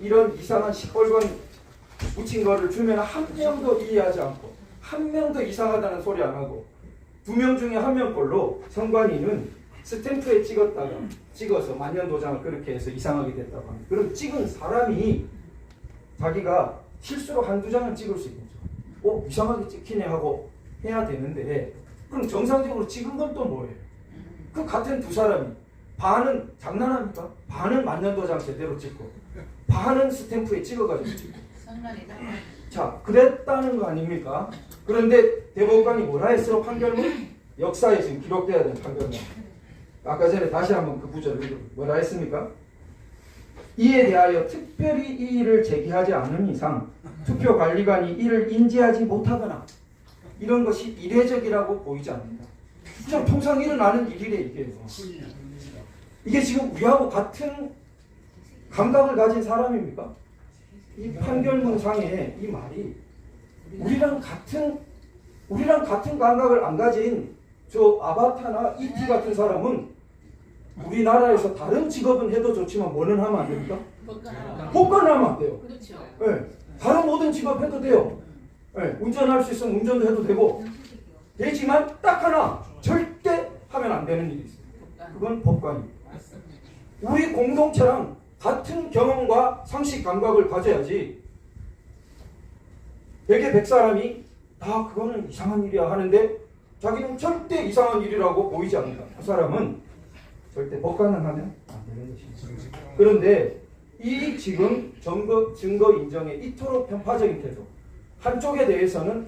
이런 이상한 시뻘건 묻힌 거를 주면 한 명도 이해하지 않고 한 명도 이상하다는 소리 안 하고 두 명 중에 한명 걸로 성관이는 스탬프에 찍었다가 찍어서 만년 도장을 그렇게 해서 이상하게 됐다고 합니다. 그럼 찍은 사람이 자기가 실수로 한두 장을 찍을 수 있겠죠. 어 이상하게 찍히네 하고 해야 되는데 그럼 정상적으로 찍은 건 또 뭐예요? 그 같은 두 사람이 반은 장난합니까? 반은 만년도장 제대로 찍고 반은 스탬프에 찍어가지고 찍고. 자 그랬다는 거 아닙니까? 그런데 대법관이 뭐라 했어 판결문? 역사에 지금 기록돼야 되는 판결문 아까 전에 다시 한번 그 구절을 뭐라 했습니까? 이에 대하여 특별히 이의를 제기하지 않은 이상 투표관리관이 이를 인지하지 못하거나 이런 것이 이례적이라고 보이지 않는다. 그냥 통상 일어나는 일이래 이게. 이게 지금 우리하고 같은 감각을 가진 사람입니까? 이 판결문 상에 이 말이 우리랑 같은 우리랑 같은 감각을 안 가진 저 아바타나 이티 같은 사람은 우리나라에서 다른 직업은 해도 좋지만 뭐는 하면 안 됩니까? 복권하면 안 돼요. 그렇죠. 예. 다른 모든 직업 해도 돼요. 예. 운전할 수 있으면 운전도 해도 되고 되지만 딱 하나 절대 하면 안 되는 일이 있어요. 그건 법관입니다. 우리 공동체랑 같은 경험과 상식 감각을 가져야지 백에 백 사람이 다 그거는 이상한 일이야 하는데 자기는 절대 이상한 일이라고 보이지 않는다. 그 사람은 절대 법관을 하면 안 되는 것입니다. 그런데 이 지금 증거, 증거 인정에 이토록 편파적인 태도 한쪽에 대해서는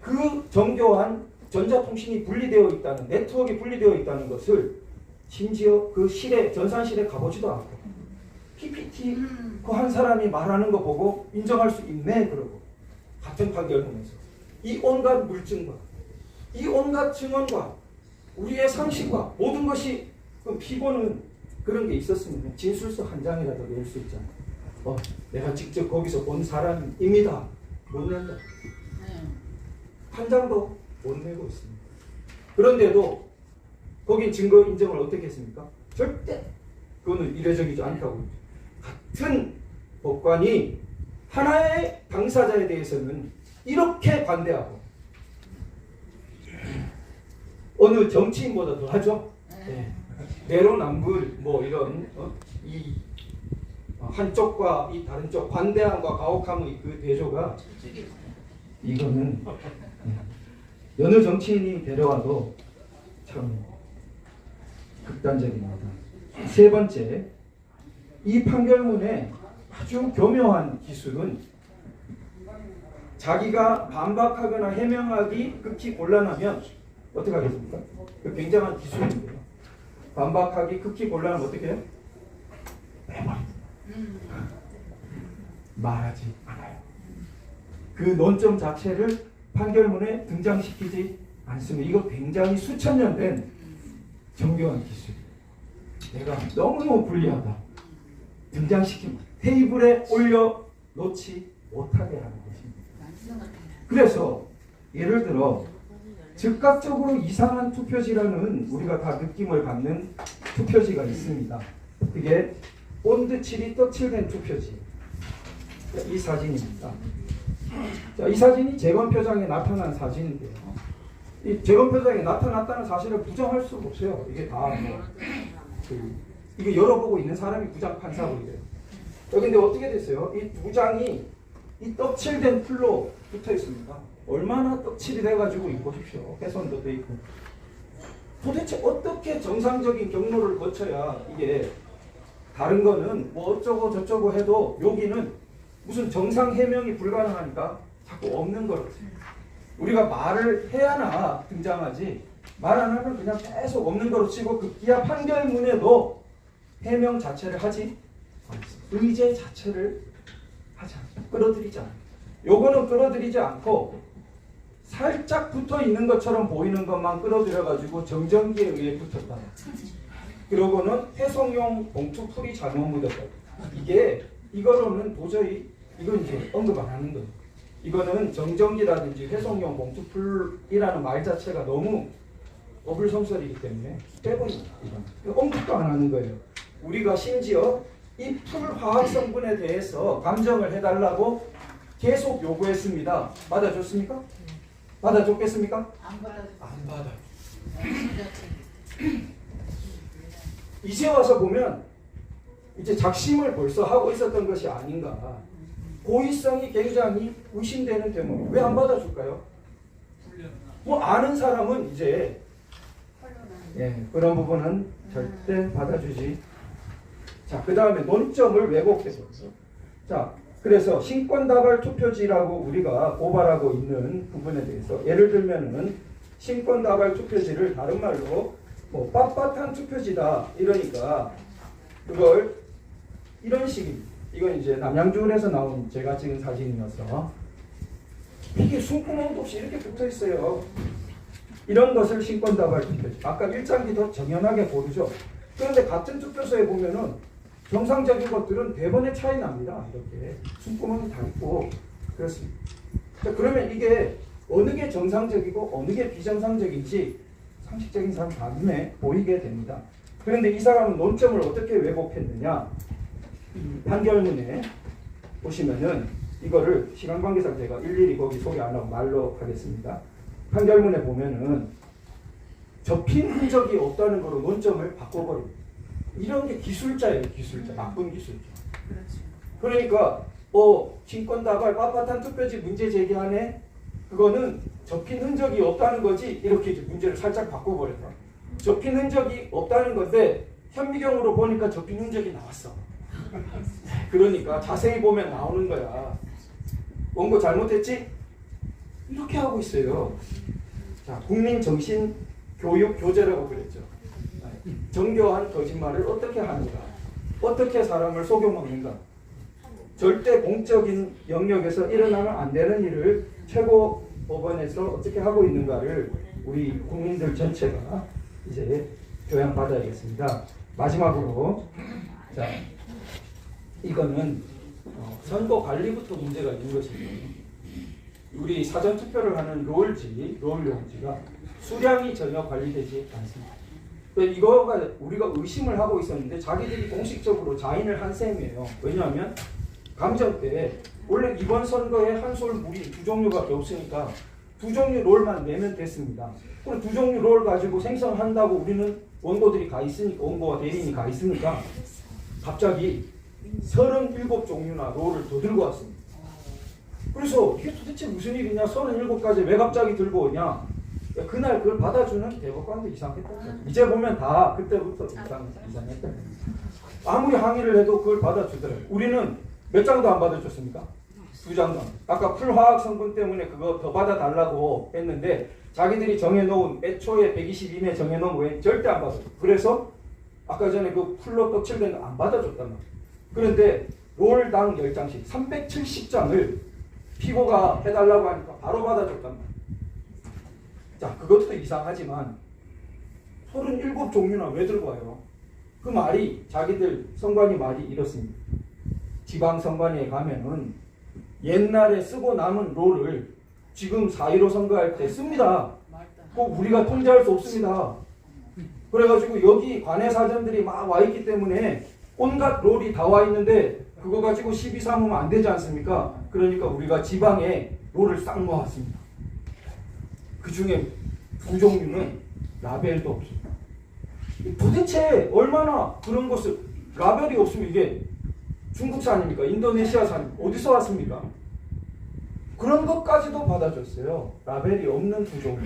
그 정교한 전자통신이 분리되어 있다는 네트워크가 분리되어 있다는 것을 심지어 그 실에 전산실에 가보지도 않고 PPT 음. 그한 사람이 말하는 거 보고 인정할 수 있네 그러고 같은 판결문에서 이 온갖 물증과 이 온갖 증언과 우리의 상식과 모든 것이 그 피고는 그런 게 있었으면 진술서 한 장이라도 낼 수 있잖아. 어, 내가 직접 거기서 본 사람입니다. 못 낸다. 네. 한 장도 못 내고 있습니다. 그런데도 거긴 증거 인정을 어떻게 했습니까? 절대 그거는 이례적이지 않다고 같은 법관이 하나의 당사자에 대해서는 이렇게 관대하고 어느 정치인보다 더 하죠. 네. 내로남불 뭐 이런 어? 이 한쪽과 이 다른 쪽 관대함과 가혹함의 그 대조가 이거는 여느 정치인이 데려와도 참 극단적입니다. 세 번째, 이 판결문의 아주 교묘한 기술은 자기가 반박하거나 해명하기 극히 곤란하면 어떻게 하겠습니까? 그 굉장한 기술인데요. 반박하기 극히 곤란하면 어떻게 해요? 말하지 않아요. 그 논점 자체를 판결문에 등장시키지 않습니다. 이거 굉장히 수천 년 된 정교한 기술. 내가 너무 불리하다. 등장시키면 테이블에 올려 놓지 못하게 하는 것입니다. 그래서 예를 들어 즉각적으로 이상한 투표지라는 우리가 다 느낌을 받는 투표지가 있습니다. 그게 본드 칠이 떡칠된 투표지. 이 사진입니다. 자, 이 사진이 재검표장에 나타난 사진인데요. 이 재검표장에 나타났다는 사실을 부정할 수가 없어요. 이게 다 뭐, 그, 이게 열어보고 있는 사람이 부장 판사고 이래요. 자, 근데 어떻게 됐어요? 이두 장이 이 떡칠된 풀로 붙어 있습니다. 얼마나 떡칠이 돼가지고 이 보십시오. 훼손도 돼 있고. 도대체 어떻게 정상적인 경로를 거쳐야 이게 다른 거는 뭐 어쩌고 저쩌고 해도 여기는 무슨 정상 해명이 불가능하니까 자꾸 없는 거로 우리가 말을 해야나 등장하지 말 안 하면 그냥 계속 없는 거로 치고 그 기아 판결문에도 해명 자체를 하지. 의제 자체를 하지 않습니다. 끌어들이지 않아요. 요거는 끌어들이지 않고 살짝 붙어 있는 것처럼 보이는 것만 끌어들여 가지고 정전기에 의해 붙었다. 그러고는 해송용 봉투 풀이 잘못 묻었다. 이게 이거로는 도저히 이건 이제 언급 안 하는 거예요. 이거는 정전기라든지 해송용 봉투 풀이라는 말 자체가 너무 어불성설이기 때문에 빼버립니다. 이건 언급도 안 하는 거예요. 우리가 심지어 이 풀 화학 성분에 대해서 감정을 해달라고 계속 요구했습니다. 받아줬습니까? 받아줬겠습니까? 안 받아줘. 안 받아. 네. 이제 와서 보면 이제 작심을 벌써 하고 있었던 것이 아닌가. 고의성이 굉장히 의심되는 대목. 왜안 받아줄까요? 뭐 아는 사람은 이제 예, 그런 부분은 절대 받아주지. 자, 그 다음에 논점을 왜곡해서. 자, 그래서 신권다발 투표지라고 우리가 고발하고 있는 부분에 대해서 예를 들면은 신권다발 투표지를 다른 말로 뭐 빳빳한 투표지다 이러니까 그걸 이런 식입니다. 이건 이제 남양주에서 나온 제가 찍은 사진이어서 이게 숨구멍도 없이 이렇게 붙어 있어요. 이런 것을 신권다발 투표지. 아까 일장기 더 정연하게 고르죠. 그런데 같은 투표소에 보면은 정상적인 것들은 대번의 차이 납니다. 이렇게 숨구멍이 다 있고 그렇습니다. 자, 그러면 이게 어느 게 정상적이고 어느 게 비정상적인지 상식적인 사람 다 눈에 보이게 됩니다. 그런데 이 사람은 논점을 어떻게 왜곡했느냐? 이 판결문에 보시면은 이거를 시간 관계상 제가 일일이 거기 소개 안 하고 말로 하겠습니다. 판결문에 보면은 접힌 흔적이 없다는 거로 논점을 바꿔버립니다. 이런 게 기술자예요, 기술자. 나쁜 기술자. 그렇지. 그러니까 어 신권다발 빳빳한 투표지 문제 제기하네 그거는 접힌 흔적이 없다는 거지 이렇게 이제 문제를 살짝 바꿔버렸다 접힌 흔적이 없다는 건데 현미경으로 보니까 접힌 흔적이 나왔어 그러니까 자세히 보면 나오는 거야. 원고 잘못했지? 이렇게 하고 있어요. 자 국민 정신 교육 교재라고 그랬죠. 정교한 거짓말을 어떻게 하는가 어떻게 사람을 속여먹는가? 절대 공적인 영역에서 일어나면 안 되는 일을 최고 법원에서 어떻게 하고 있는가를 우리 국민들 전체가 이제 교양 받아야겠습니다. 마지막으로. 자 이거는 어, 선거 관리부터 문제가 있는 것입니다. 우리 사전 투표를 하는 롤지 롤 용지가 수량이 전혀 관리되지 않습니다. 이거가 우리가 의심을 하고 있었는데 자기들이 공식적으로 자인을 한 셈이에요. 왜냐하면 감정 때 원래 이번 선거에 한솔 물이 두 종류밖에 없으니까 두 종류 롤만 내면 됐습니다. 그리고 두 종류 롤 가지고 생성한다고 우리는 원고들이 가 있으니까 원고와 대리인이 가 있으니까 갑자기 37 종류나 롤을 더 들고 왔습니다. 그래서 이게 도대체 무슨 일이냐 37가지 왜 갑자기 들고 오냐 야, 그날 그걸 받아주는 대법관도 이상했다. 이제 보면 다 그때부터 이상, 이상했다. 아무리 항의를 해도 그걸 받아주더라고요. 우리는 몇 장도 안 받아줬습니까? 두 장도. 안. 아까 풀화학 성분 때문에 그거 더 받아달라고 했는데 자기들이 정해놓은 애초에 122매 정해놓은 거에 절대 안 받아줘. 그래서 아까 전에 그 풀로 떡칠된 거 안 받아줬단 말이에요. 그런데 롤당 10장씩 370장을 피고가 해달라고 하니까 바로 받아줬단 말이에요. 자, 그것도 이상하지만 37종류나 왜 들고 와요? 그 말이 자기들 선관위 말이 이렇습니다. 지방 선관위에 가면은 옛날에 쓰고 남은 롤을 지금 4.15 선거할 때 씁니다. 꼭 우리가 통제할 수 없습니다. 그래가지고 여기 관내 사전들이 막 와 있기 때문에 온갖 롤이 다 와 있는데 그거 가지고 시비 삼으면 안 되지 않습니까? 그러니까 우리가 지방에 롤을 싹 모았습니다. 그 중에 두 종류는 라벨도 없습니다. 도대체 얼마나 그런 것을 라벨이 없으면 이게 중국산입니까? 인도네시아산 어디서 왔습니까? 그런 것까지도 받아줬어요. 라벨이 없는 두 종류.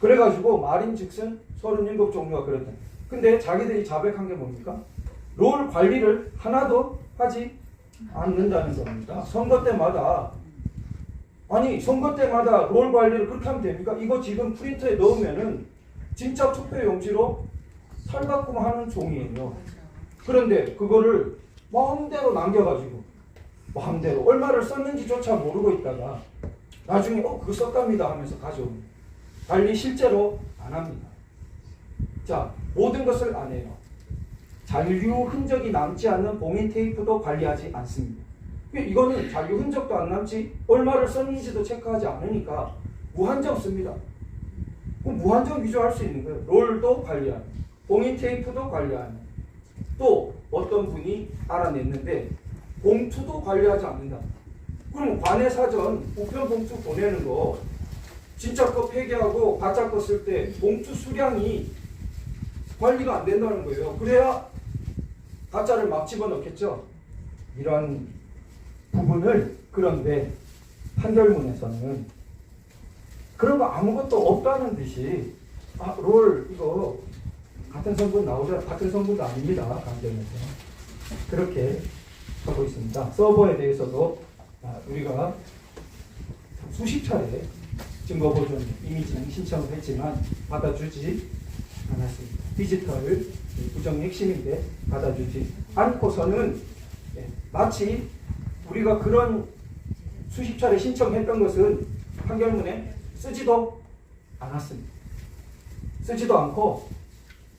그래가지고 말인즉슨 37종류가 그렇다. 근데 자기들이 자백한 게 뭡니까? 롤 관리를 하나도 하지 않는다는 겁니다. 선거 때마다 아니 선거 때마다 롤 관리를 그렇게 하면 됩니까? 이거 지금 프린터에 넣으면은 진짜 투표 용지로 살갑구만 하는 종이에요. 그런데 그거를 마음대로 남겨가지고 마음대로 얼마를 썼는지조차 모르고 있다가 나중에 어 그거 썼답니다 하면서 가져옵니다. 달리 실제로 안 합니다. 자 모든 것을 안 해요. 잔류 흔적이 남지 않는 봉인 테이프도 관리하지 않습니다. 이거는 잔류 흔적도 안 남지 얼마를 썼는지도 체크하지 않으니까 무한정 씁니다. 그럼 무한정 위조할 수 있는 거예요. 롤도 관리하는, 봉인 테이프도 관리하는, 또 어떤 분이 알아냈는데 봉투도 관리하지 않는다. 그럼 관내 사전 우편 봉투 보내는 거 진짜 거 폐기하고 가짜 거 쓸 때 봉투 수량이 관리가 안 된다는 거예요. 그래야 가짜를 막 집어넣겠죠. 이런 부분을 그런데 판결문에서는 그런 거 아무것도 없다는 듯이 아, 롤 이거 같은 성분 나오잖아. 같은 성분도 아닙니다. 강점에서 그렇게 하고 있습니다. 서버에 대해서도 아, 우리가 수십 차례 증거 보존 이미징 신청을 했지만 받아주지 않았습니다. 디지털 부정의 핵심인데 받아주지 않고서는 예, 마치 우리가 그런 수십 차례 신청했던 것은 판결문에 쓰지도 않았습니다. 쓰지도 않고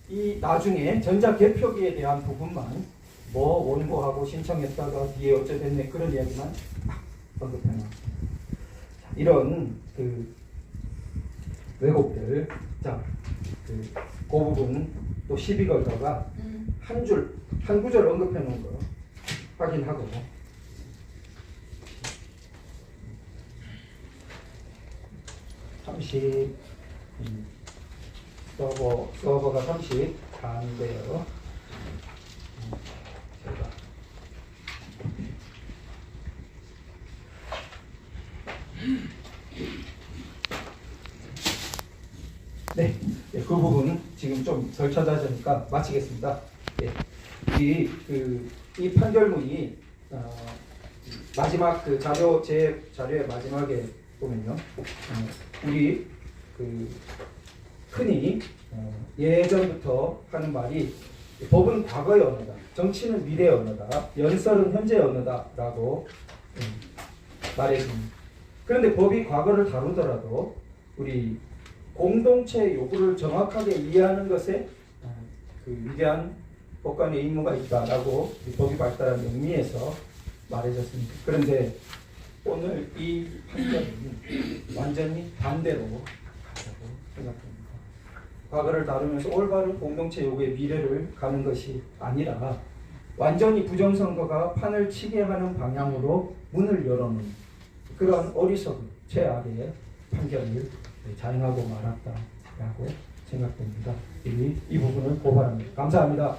이 나중에 전자 개표기에 대한 부분만 뭐 원고하고 신청했다가 뒤에 어쩌됐네 그런 이야기만 딱 언급해 놨습니다. 이런 그 왜곡들 자그 그 부분 또 시비 걸다가 음. 한 줄, 한 구절 언급해 놓은 거 확인하고. 삼십. 음, 서버 서버가 30 다인데요. 음, 제가. 네, 네, 그 부분 지금 좀 덜 찾아지니까 마치겠습니다. 예, 이, 그, 이 판결문이 어, 마지막 그 자료 제 자료의 마지막에 보면요, 어, 우리 그 흔히 어, 예전부터 하는 말이 법은 과거의 언어다, 정치는 미래의 언어다, 연설은 현재의 언어다라고 음, 말했습니다. 그런데 법이 과거를 다루더라도 우리 공동체의 요구를 정확하게 이해하는 것에 어, 그 위대한 법관의 임무가 있다라고 이 법이 발달한 의미에서 말해졌습니다. 그런데 오늘 이 판결은 완전히 반대로 가자고 생각합니다. 과거를 다루면서 올바른 공동체 요구의 미래를 가는 것이 아니라 완전히 부정선거가 판을 치게 하는 방향으로 문을 열어놓은 그런 어리석은 최악의 판결을 자행하고 말았다라고 생각됩니다. 이, 이 부분을 고발합니다. 감사합니다.